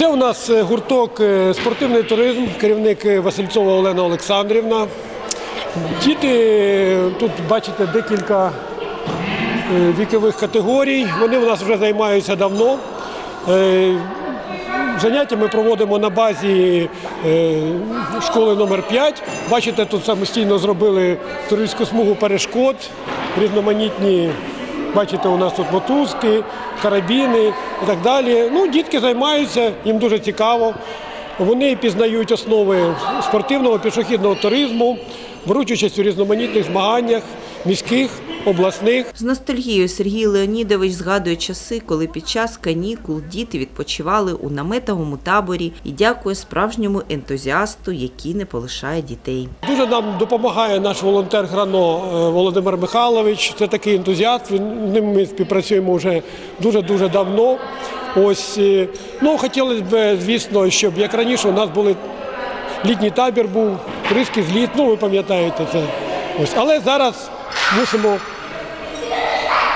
Це у нас е, гурток е, спортивний туризм, керівник е, Васильцова Олена Олександрівна. Діти тут бачите декілька вікових категорій. Вони у нас вже займаються давно. Заняття ми проводимо на базі школи номер 5 Бачите, тут самостійно зробили туристську смугу перешкод, різноманітні. Бачите, у нас тут мотузки, карабіни і так далі. Ну, дітки займаються, їм дуже цікаво. Вони пізнають основи спортивного пішохідного туризму, беруть участь у різноманітних змаганнях міських, обласних. З ностальгією Сергій Леонідович згадує часи, коли під час канікул діти відпочивали у наметовому таборі і дякує справжньому ентузіасту, який не полишає дітей. Дуже нам допомагає наш волонтер Грано е, Володимир Михайлович. Це такий ентузіаст. Він ним ми співпрацюємо вже дуже дуже давно. Ось е, ну хотілося б, звісно, щоб як раніше у нас були літній табір був, туристський зліт. Ну ви пам'ятаєте це. Ось, але зараз мусимо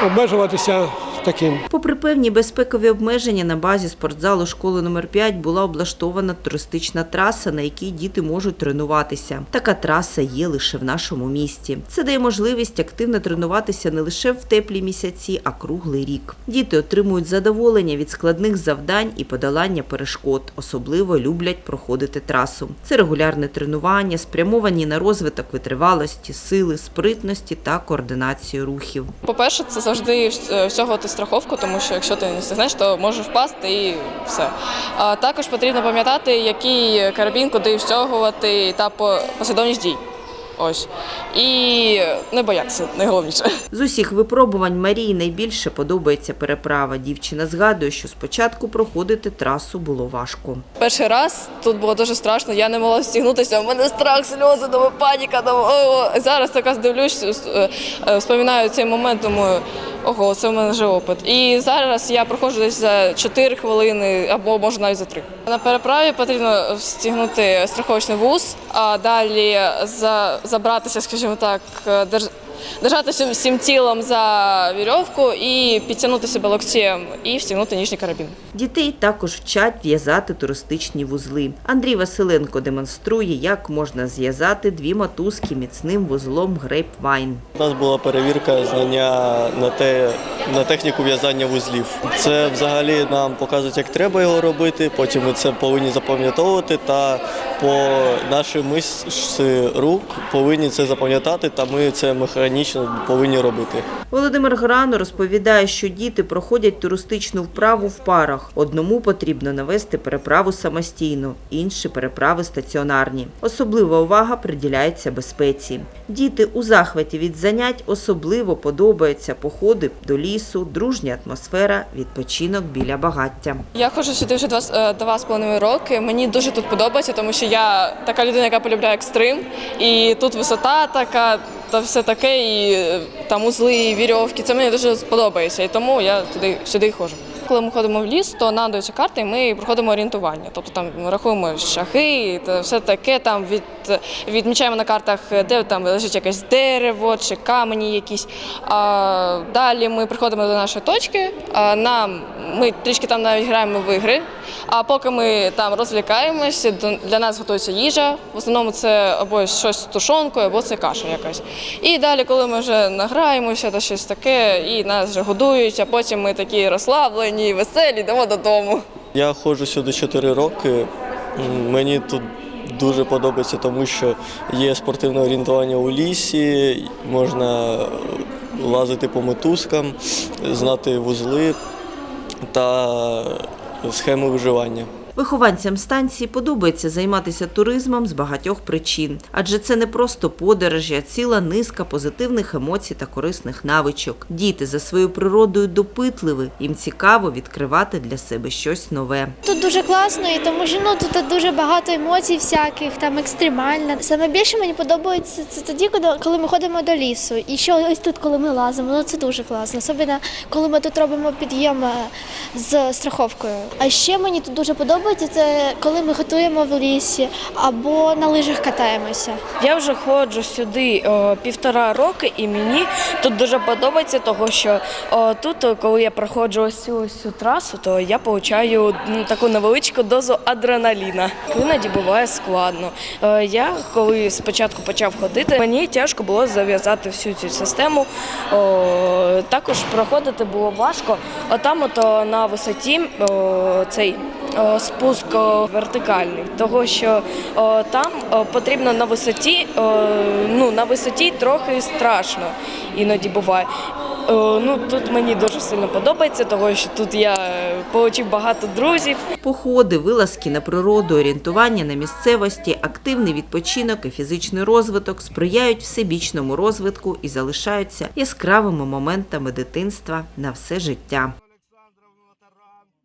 обмежуватися таким. Попри певні безпекові обмеження, на базі спортзалу школи номер 5 була облаштована туристична траса, на якій діти можуть тренуватися. Така траса є лише в нашому місті. Це дає можливість активно тренуватися не лише в теплі місяці, а круглий рік. Діти отримують задоволення від складних завдань і подолання перешкод. Особливо люблять проходити трасу. Це регулярне тренування, спрямовані на розвиток витривалості, сили, спритності та координацію рухів. По-перше, це завжди е, всього ти страховку, тому що якщо ти не встигнеш, то може впасти і все. А також потрібно пам'ятати, який карабін, куди встягувати та по- послідовність дій. Ось. І не боятися, найголовніше. З усіх випробувань Марії найбільше подобається переправа. Дівчина згадує, що спочатку проходити трасу було важко. Перший раз тут було дуже страшно, я не могла стігнутися, у мене страх, сльози, думаю, паніка. Думаю, о, зараз така дивлюсь, е, е, вспоминаю цей момент, думаю, ого, це в мене вже опит. І зараз я проходжу десь за 4 хвилини або може навіть за 3. На переправі потрібно стігнути страховочний вуз, а далі за, забратися, скажімо так, держ... Держатися всім тілом за вірьовку і підтягнути себе локтем і встігнути ніжній карабін. Дітей також вчать в'язати туристичні вузли. Андрій Василенко демонструє, як можна зв'язати дві мотузки міцним вузлом грейпвайн. У нас була перевірка знання на те на техніку в'язання вузлів. Це взагалі нам показують, як треба його робити. Потім ми це повинні запам'ятовувати та по нашій мишці рук повинні це запам'ятати, та ми це механічно повинні робити. Володимир Грано розповідає, що діти проходять туристичну вправу в парах. Одному потрібно навести переправу самостійно, інші переправи стаціонарні. Особлива увага приділяється безпеці. Діти у захваті від занять особливо подобаються походи до лісу, дружня атмосфера, відпочинок біля багаття. Я ходжу сюди вже два, з- е, два з половиною роки. Мені дуже тут подобається, тому що я така людина, яка полюбляє екстрим. І тут висота така, та все таке, і е, там узли, і вірьовки. Це мені дуже сподобається. І тому я туди сюди ходжу. Коли ми ходимо в ліс, то нам даються карти, і ми проходимо орієнтування. Тобто там ми рахуємо шахи, та все таке. Там від, відмічаємо на картах, де там лежить якесь дерево чи камені якісь. А, далі ми приходимо до нашої точки. А, нам ми трішки там навіть граємо в ігри. А поки ми там розвлікаємося, для нас готується їжа. В основному це або щось з тушонкою, або це каша якась. І далі, коли ми вже награємося та щось таке, і нас вже годують, а потім ми такі розслаблені, веселі, йдемо додому. Я ходжу сюди 4 роки. Мені тут дуже подобається, тому що є спортивне орієнтування у лісі, можна лазити по мотузкам, знати вузли та схеми виживання. Вихованцям станції подобається займатися туризмом з багатьох причин, адже це не просто подорожі, а ціла низка позитивних емоцій та корисних навичок. Діти за своєю природою допитливі, їм цікаво відкривати для себе щось нове. Тут дуже класно, і тому що ну тут дуже багато емоцій всяких, там екстремально. Саме більше мені подобається це тоді, коли- ми ходимо до лісу. І ще ось тут, коли ми лазимо, ну це дуже класно. Особливо, коли ми тут робимо підйом е, з страховкою. А ще мені тут дуже подобається. Подобається це коли ми готуємо в лісі або на лижах катаємося. Я вже ходжу сюди о, півтора роки, і мені тут дуже подобається, того що о, тут, коли я проходжу ось цю ось цю трасу, то я получаю ну, таку невеличку дозу адреналіна. Іноді буває складно. Е, Я коли спочатку почав ходити, мені тяжко було зав'язати всю цю систему. О, також проходити було важко. Отам, от о, на висоті о, цей о, спуск вертикальний, того що там потрібно на висоті, ну на висоті трохи страшно іноді буває. Ну тут мені дуже сильно подобається, того що тут я отримав багато друзів. Походи, вилазки на природу, орієнтування на місцевості, активний відпочинок і фізичний розвиток сприяють всебічному розвитку і залишаються яскравими моментами дитинства на все життя.